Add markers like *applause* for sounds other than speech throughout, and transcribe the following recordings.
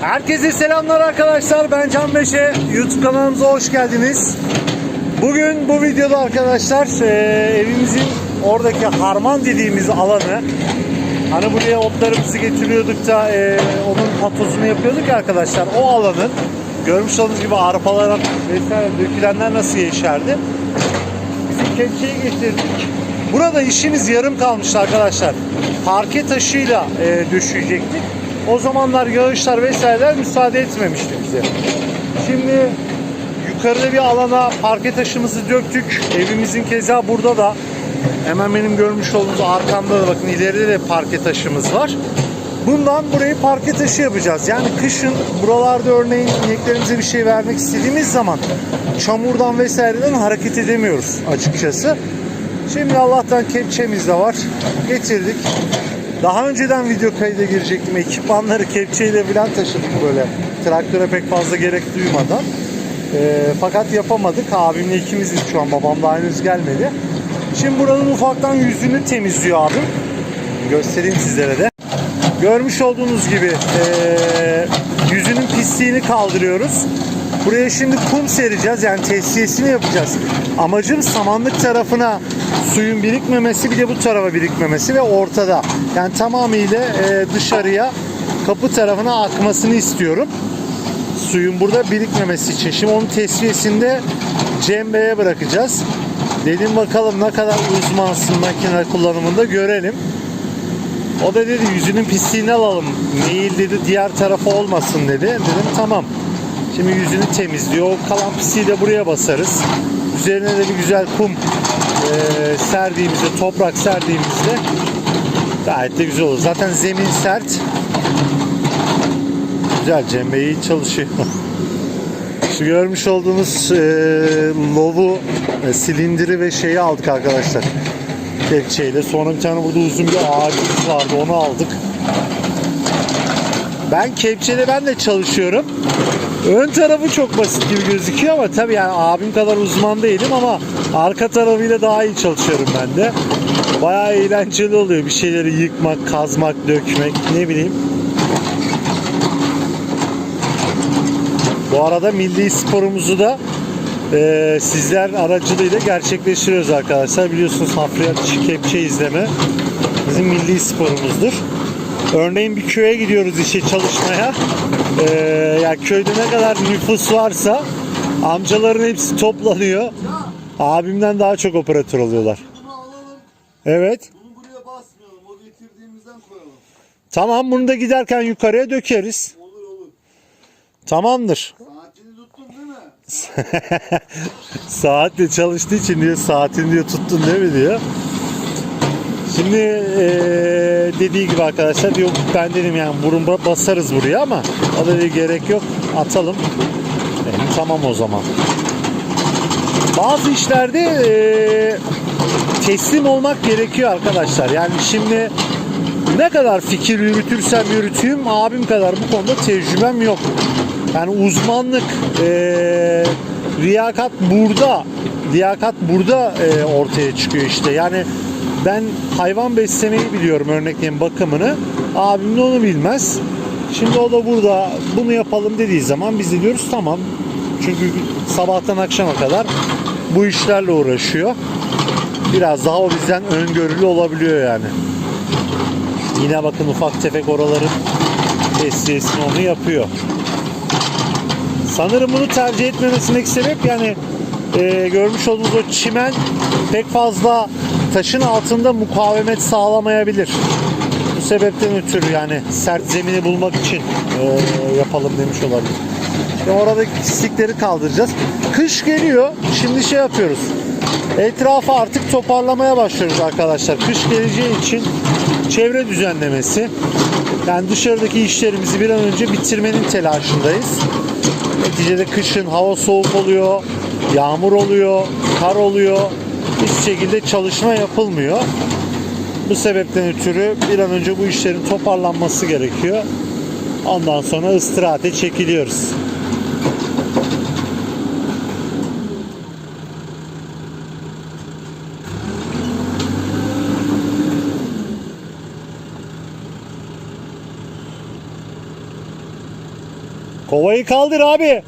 Herkese selamlar arkadaşlar. Ben Can Beşe. YouTube kanalımıza hoş geldiniz. Bugün bu videoda arkadaşlar eee, evimizin oradaki harman dediğimiz alanı hani buraya otlarımızı getiriyorduk da eee, onun patozunu yapıyorduk ya arkadaşlar. O alanın görmüş olduğunuz gibi arpalara vesaire dökülenler nasıl yeşerdi. Bizim kepçeyi getirdik. Burada işimiz yarım kalmıştı arkadaşlar. Parke taşıyla e, döşeyecektik. O zamanlar yağışlar vesaireler müsaade etmemişti bize. Şimdi yukarıda bir alana parke taşımızı döktük. Evimizin keza burada da hemen benim görmüş olduğunuz arkamda da bakın ileride de parke taşımız var. Bundan burayı parke taşı yapacağız. Yani kışın buralarda örneğin ineklerimize bir şey vermek istediğimiz zaman çamurdan vesaireden hareket edemiyoruz açıkçası. Şimdi Allah'tan kepçemiz de var. Getirdik. Daha önceden video kayda girecektim. Ekipmanları kepçeyle falan taşıdık böyle. Traktöre pek fazla gerek duymadan. Ee, fakat yapamadık. Abimle ikimiziz şu an. Babam daha henüz gelmedi. Şimdi buranın ufaktan yüzünü temizliyor abim. Göstereyim sizlere de. Görmüş olduğunuz gibi eee, yüzünün pisliğini kaldırıyoruz. Buraya şimdi kum sereceğiz yani tesiyesini yapacağız. Amacım samanlık tarafına suyun birikmemesi bir de bu tarafa birikmemesi ve ortada. Yani tamamıyla eee, dışarıya kapı tarafına akmasını istiyorum. Suyun burada birikmemesi için. Şimdi onun tesviyesinde Cem Bey'e bırakacağız. Dedim bakalım ne kadar uzmansın makine kullanımında görelim. O da dedi yüzünün pisliğini alalım. Mail dedi diğer tarafa olmasın dedi. Dedim tamam. Şimdi yüzünü temizliyor. O kalan pisliği de buraya basarız. Üzerine de bir güzel kum eee, serdiğimizde, toprak serdiğimizde gayet de güzel olur. Zaten zemin sert. Güzel Cem Bey iyi çalışıyor. *laughs* Şu görmüş olduğunuz eee lovu, e, silindiri ve şeyi aldık arkadaşlar kepçeyle. Sonra bir tane burada uzun bir ağacımız vardı onu aldık. Ben kepçede ben de çalışıyorum. Ön tarafı çok basit gibi gözüküyor ama tabii yani abim kadar uzman değilim ama arka tarafıyla daha iyi çalışıyorum ben de. Bayağı eğlenceli oluyor bir şeyleri yıkmak, kazmak, dökmek ne bileyim. Bu arada milli sporumuzu da e, sizler aracılığıyla gerçekleştiriyoruz arkadaşlar. Biliyorsunuz hafriyat kepçe izleme bizim milli sporumuzdur. Örneğin bir köye gidiyoruz işe çalışmaya. E, ya köyde ne kadar nüfus varsa amcaların hepsi toplanıyor. Abimden daha çok operatör oluyorlar. Bunu alalım. Evet. Bunu buraya basmayalım. O getirdiğimizden koyalım. Tamam bunu da giderken yukarıya dökeriz. Olur olur. Tamamdır. Saatini tuttun değil mi? *laughs* Saatle çalıştığı için diyor saatini diyor tuttun değil mi diyor. Şimdi eee, dediği gibi arkadaşlar diyor ben dedim yani burun ba- basarız buraya ama o da dedi gerek yok atalım. Dedim, tamam o zaman. Bazı işlerde eee, teslim olmak gerekiyor arkadaşlar. Yani şimdi ne kadar fikir yürütürsem yürüteyim abim kadar bu konuda tecrübem yok. Yani uzmanlık, eee riyakat burada, liyakat burada eee, ortaya çıkıyor işte. Yani ben hayvan beslemeyi biliyorum örneklerin bakımını. Abim de onu bilmez. Şimdi o da burada bunu yapalım dediği zaman biz de diyoruz tamam. Çünkü sabahtan akşama kadar bu işlerle uğraşıyor. Biraz daha o bizden öngörülü olabiliyor yani. Yine bakın ufak tefek oraların tesisini onu yapıyor. Sanırım bunu tercih etmemesindeki sebep yani e, görmüş olduğunuz o çimen pek fazla taşın altında mukavemet sağlamayabilir. Bu sebepten ötürü yani sert zemini bulmak için e, yapalım demiş olabilir. Ve oradaki pislikleri kaldıracağız. Kış geliyor. Şimdi şey yapıyoruz. Etrafı artık toparlamaya başlıyoruz arkadaşlar. Kış geleceği için çevre düzenlemesi. Yani dışarıdaki işlerimizi bir an önce bitirmenin telaşındayız. Neticede kışın hava soğuk oluyor, yağmur oluyor, kar oluyor. Hiçbir şekilde çalışma yapılmıyor. Bu sebepten ötürü bir an önce bu işlerin toparlanması gerekiyor. Ondan sonra istirahate çekiliyoruz. Kovayı kaldır abi.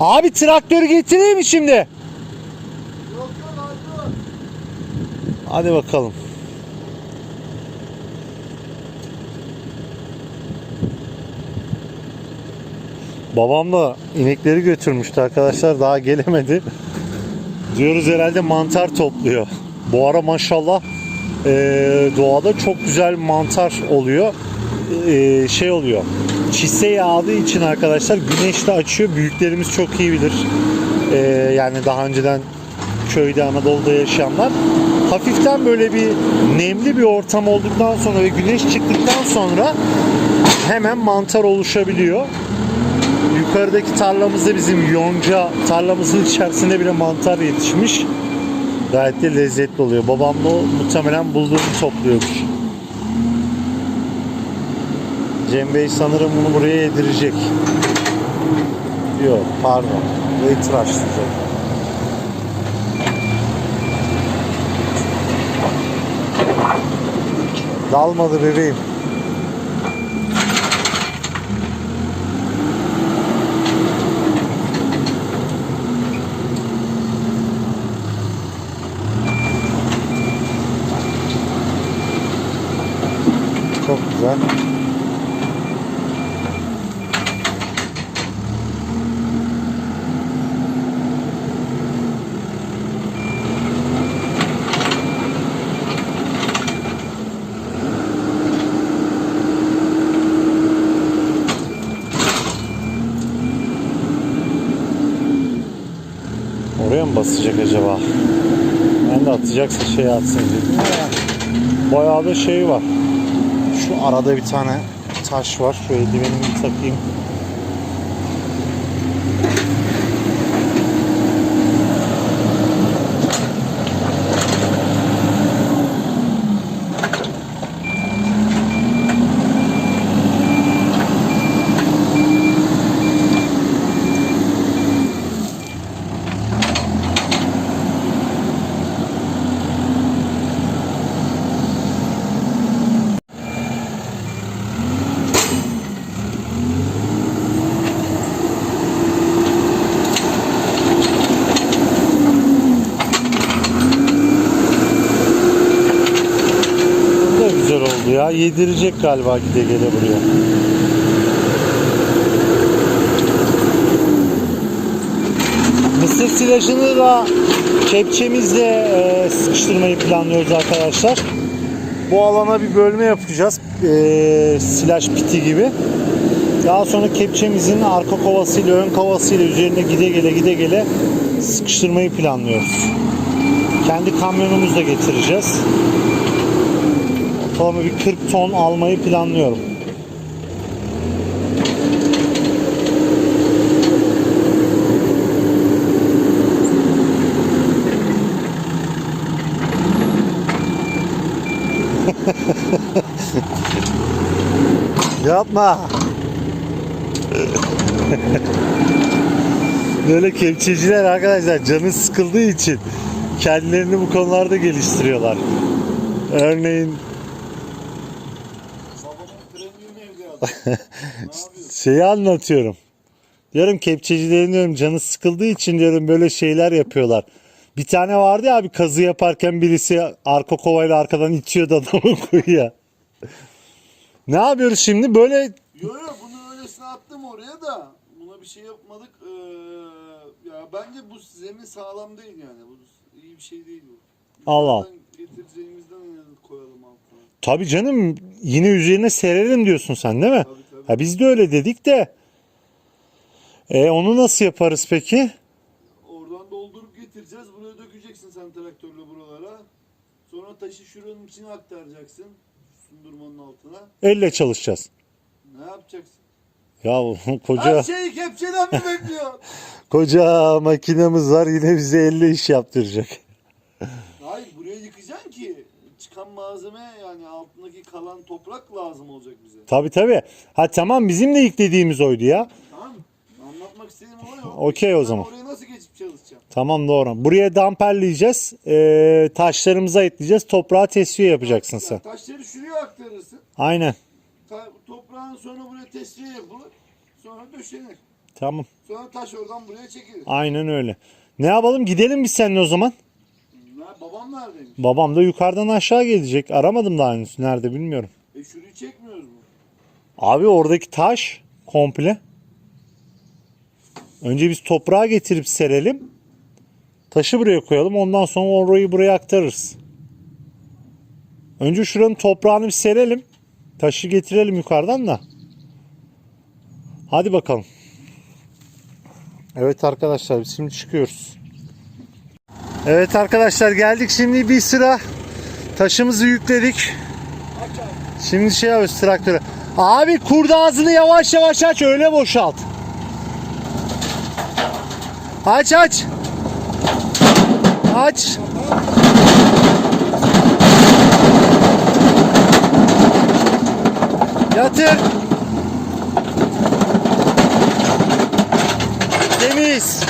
Abi traktörü getireyim mi şimdi? Yok yok abi. Hadi bakalım. Babam da inekleri götürmüştü arkadaşlar daha gelemedi. Diyoruz herhalde mantar topluyor. Bu ara maşallah eee, doğada çok güzel mantar oluyor. Eee, şey oluyor. Çise yağdığı için arkadaşlar güneş de açıyor. Büyüklerimiz çok iyi bilir. Eee, yani daha önceden köyde Anadolu'da yaşayanlar hafiften böyle bir nemli bir ortam olduktan sonra ve güneş çıktıktan sonra hemen mantar oluşabiliyor. Yukarıdaki tarlamızda bizim yonca tarlamızın içerisinde bile mantar yetişmiş. Gayet de lezzetli oluyor. Babam da muhtemelen bulduğunu topluyordur. Cem Bey sanırım bunu buraya yedirecek. Yok pardon. Burayı tıraşlayacak. Dalmadı bebeğim. Çok güzel. Oraya mı basacak acaba? Ben de atacaksa şey atsın dedim bayağı da şey var. Şu arada bir tane taş var. Şu eldivenimi bir takayım. Bu da güzel oldu ya. Yedirecek galiba gide gele buraya. Mısır silajını da kepçemizle e, sıkıştırmayı planlıyoruz arkadaşlar. Bu alana bir bölme yapacağız. E, silaj piti gibi. Daha sonra kepçemizin arka kovasıyla ön kovasıyla üzerine gide gele gide gele sıkıştırmayı planlıyoruz. Kendi kamyonumuzla getireceğiz. Ortalama bir 40 ton almayı planlıyorum. *laughs* Yapma. Böyle kepçeciler arkadaşlar canı sıkıldığı için kendilerini bu konularda geliştiriyorlar. Örneğin *laughs* şeyi anlatıyorum. Diyorum kepçecilerin diyorum canı sıkıldığı için diyorum böyle şeyler yapıyorlar. Bir tane vardı ya abi kazı yaparken birisi arka kovayla arkadan itiyordu adamı *laughs* kuyuya. Ne yapıyoruz şimdi? Böyle Yo yo bunu öylesine attım oraya da buna bir şey yapmadık. Ee, ya bence bu zemin sağlam değil yani. Bu iyi bir şey değil bu. Allah Getireceğimizden koyalım altına. Tabii canım yine üzerine serelim diyorsun sen değil mi? Tabii tabii. Ha biz de öyle dedik de. E onu nasıl yaparız peki? Oradan doldurup getireceğiz. Buraya dökeceksin sen traktörle buralara. Sonra taşı şuranın içine aktaracaksın. Sundurmanın altına. Elle çalışacağız. Ne yapacaksın? Ya *laughs* koca Her şeyi kepçeden mi bekliyor? *laughs* koca makinemiz var yine bize elle iş yaptıracak. Çıkan malzeme yani altındaki kalan toprak lazım olacak bize. Tabi tabi. Ha tamam bizim de ilk dediğimiz oydu ya. Tamam? Anlatmak istediğim olay o. Okey o zaman. Oraya nasıl geçip çalışacağım? Tamam doğru. Buraya damperleyeceğiz. Ee, taşlarımızı ekleyeceğiz. Toprağa tesviye yapacaksın sen. Taşları şuraya aktarırsın. Aynen. Ta- toprağın sonra buraya tesviye yapılır. sonra döşenir. Tamam. Sonra taş oradan buraya çekilir. Aynen öyle. Ne yapalım gidelim biz seninle o zaman. Babam neredeymiş? Babam da yukarıdan aşağı gelecek. Aramadım daha henüz. Nerede bilmiyorum. E şurayı çekmiyoruz mu? Abi oradaki taş komple. Önce biz toprağa getirip serelim. Taşı buraya koyalım. Ondan sonra orayı buraya aktarırız. Önce şuranın toprağını bir serelim. Taşı getirelim yukarıdan da. Hadi bakalım. Evet arkadaşlar biz şimdi çıkıyoruz. Evet arkadaşlar geldik şimdi bir sıra taşımızı yükledik. Şimdi şey yapıyoruz traktöre. Abi kurdu ağzını yavaş yavaş aç öyle boşalt. Aç aç. Aç. Yatır. Temiz.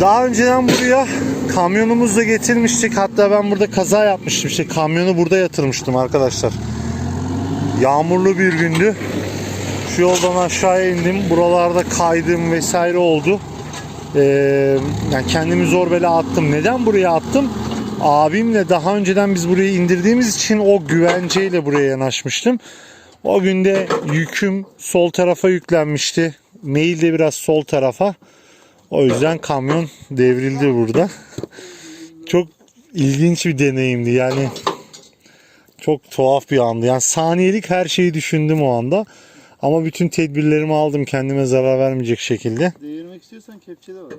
Daha önceden buraya kamyonumuzla getirmiştik. Hatta ben burada kaza yapmıştım. İşte kamyonu burada yatırmıştım arkadaşlar. Yağmurlu bir gündü. Şu yoldan aşağıya indim. Buralarda kaydım vesaire oldu. Ee, yani kendimi zor bela attım. Neden buraya attım? Abimle daha önceden biz burayı indirdiğimiz için o güvenceyle buraya yanaşmıştım. O günde yüküm sol tarafa yüklenmişti. Mail de biraz sol tarafa. O yüzden kamyon devrildi burada. Çok ilginç bir deneyimdi. Yani çok tuhaf bir andı. Yani saniyelik her şeyi düşündüm o anda. Ama bütün tedbirlerimi aldım kendime zarar vermeyecek şekilde. *laughs* Devirmek istiyorsan kepçe de var.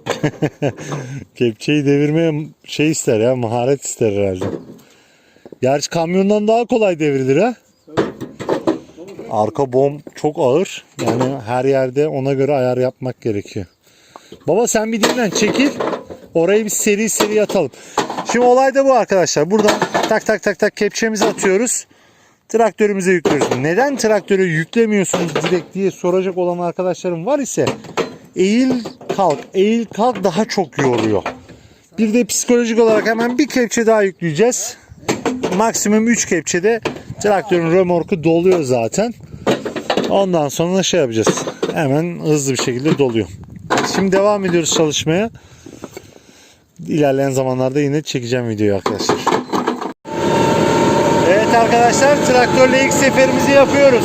Kepçeyi devirmeye şey ister ya maharet ister herhalde. Gerçi kamyondan daha kolay devrilir ha. Arka bom çok ağır. Yani her yerde ona göre ayar yapmak gerekiyor. Baba sen bir dinlen çekil. Orayı bir seri seri atalım. Şimdi olay da bu arkadaşlar. Buradan tak tak tak tak kepçemizi atıyoruz. Traktörümüze yüklüyoruz. Neden traktörü yüklemiyorsunuz direkt diye soracak olan arkadaşlarım var ise eğil kalk eğil kalk daha çok yoruyor. Bir de psikolojik olarak hemen bir kepçe daha yükleyeceğiz. Maksimum 3 kepçede traktörün römorku doluyor zaten. Ondan sonra şey yapacağız. Hemen hızlı bir şekilde doluyor. Şimdi devam ediyoruz çalışmaya. İlerleyen zamanlarda yine çekeceğim videoyu arkadaşlar. Evet arkadaşlar traktörle ilk seferimizi yapıyoruz.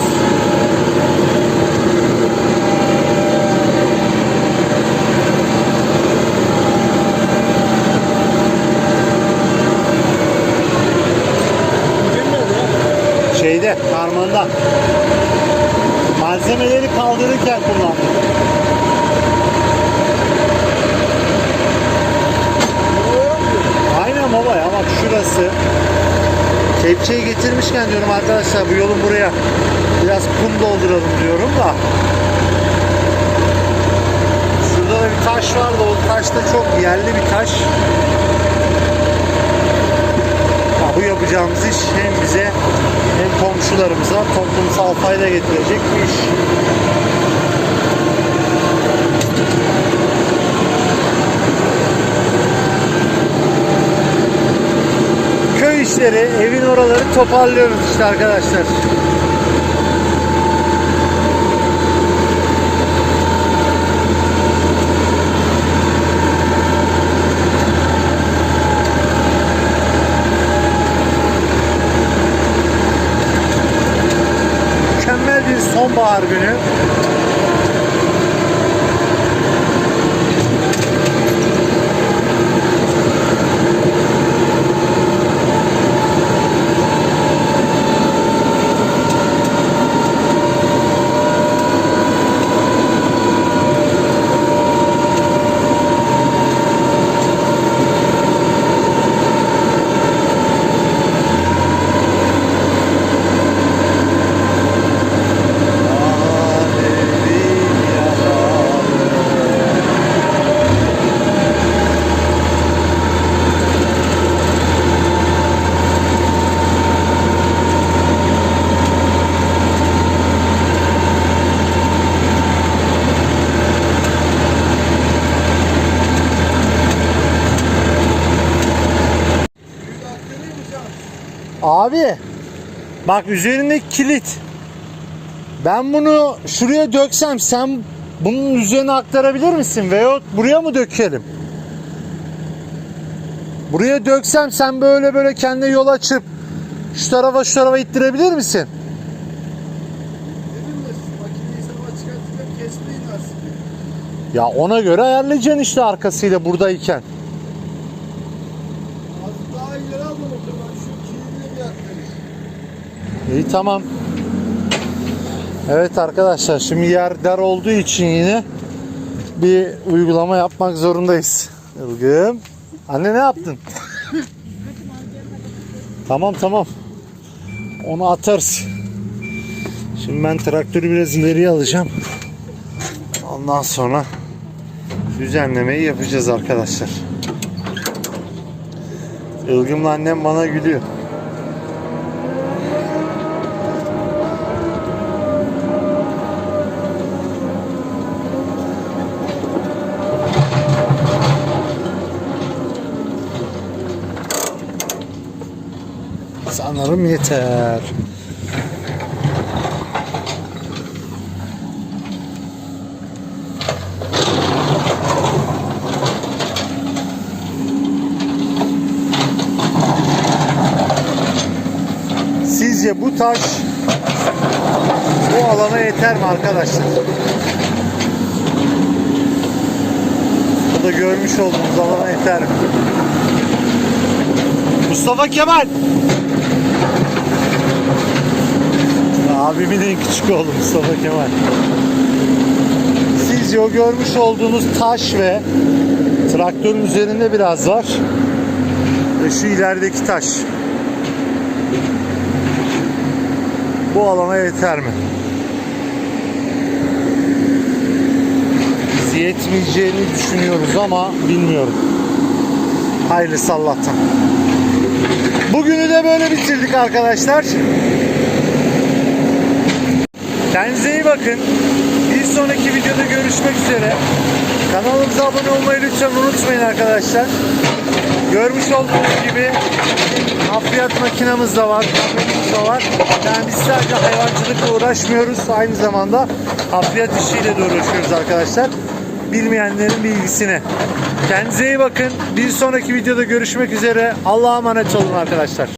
Şeyde, harmanda. Malzemeleri kaldırırken kullandım. Aynen baba şurası. Kepçeyi getirmişken diyorum arkadaşlar bu yolun buraya biraz kum dolduralım diyorum da. Şurada da bir taş vardı. O taş da çok yerli bir taş. Ya bu yapacağımız iş hem bize hem komşularımıza toplumsal fayda getirecek bir iş. İşleri, evin oraları toparlıyoruz işte arkadaşlar. Sonbahar günü. Abi bak üzerindeki kilit Ben bunu şuraya döksem sen bunun üzerine aktarabilir misin? Veyahut buraya mı dökelim? Buraya döksem sen böyle böyle kendi yol açıp şu tarafa şu tarafa ittirebilir misin? Ya ona göre ayarlayacaksın işte arkasıyla buradayken. Az daha ileri aldım o zaman şu kilidine bir aktarayım. İyi tamam. Evet arkadaşlar şimdi yer dar olduğu için yine bir uygulama yapmak zorundayız. Ilgım. Anne ne yaptın? *laughs* tamam tamam. Onu atarız. Şimdi ben traktörü biraz ileriye alacağım. Ondan sonra düzenlemeyi yapacağız arkadaşlar. Ilgımla annem bana gülüyor. Sanırım yeter. Sizce bu taş bu alana yeter mi arkadaşlar? Bu da görmüş olduğunuz alana yeter mi? Mustafa Kemal. Abimin en küçük oğlu Mustafa Kemal. Sizce o görmüş olduğunuz taş ve traktörün üzerinde biraz var. Ve şu ilerideki taş. Bu alana yeter mi? Biz yetmeyeceğini düşünüyoruz ama bilmiyorum. Hayırlısı Allah'tan. Bugünü de böyle bitirdik arkadaşlar. Kendinize iyi bakın. Bir sonraki videoda görüşmek üzere. Kanalımıza abone olmayı lütfen unutmayın arkadaşlar. Görmüş olduğunuz gibi hafriyat makinamız da var, kamyonumuz da var. Yani biz sadece hayvancılıkla uğraşmıyoruz. Aynı zamanda hafriyat işiyle de uğraşıyoruz arkadaşlar. Bilmeyenlerin bilgisine. Kendinize iyi bakın. Bir sonraki videoda görüşmek üzere. Allah'a emanet olun arkadaşlar.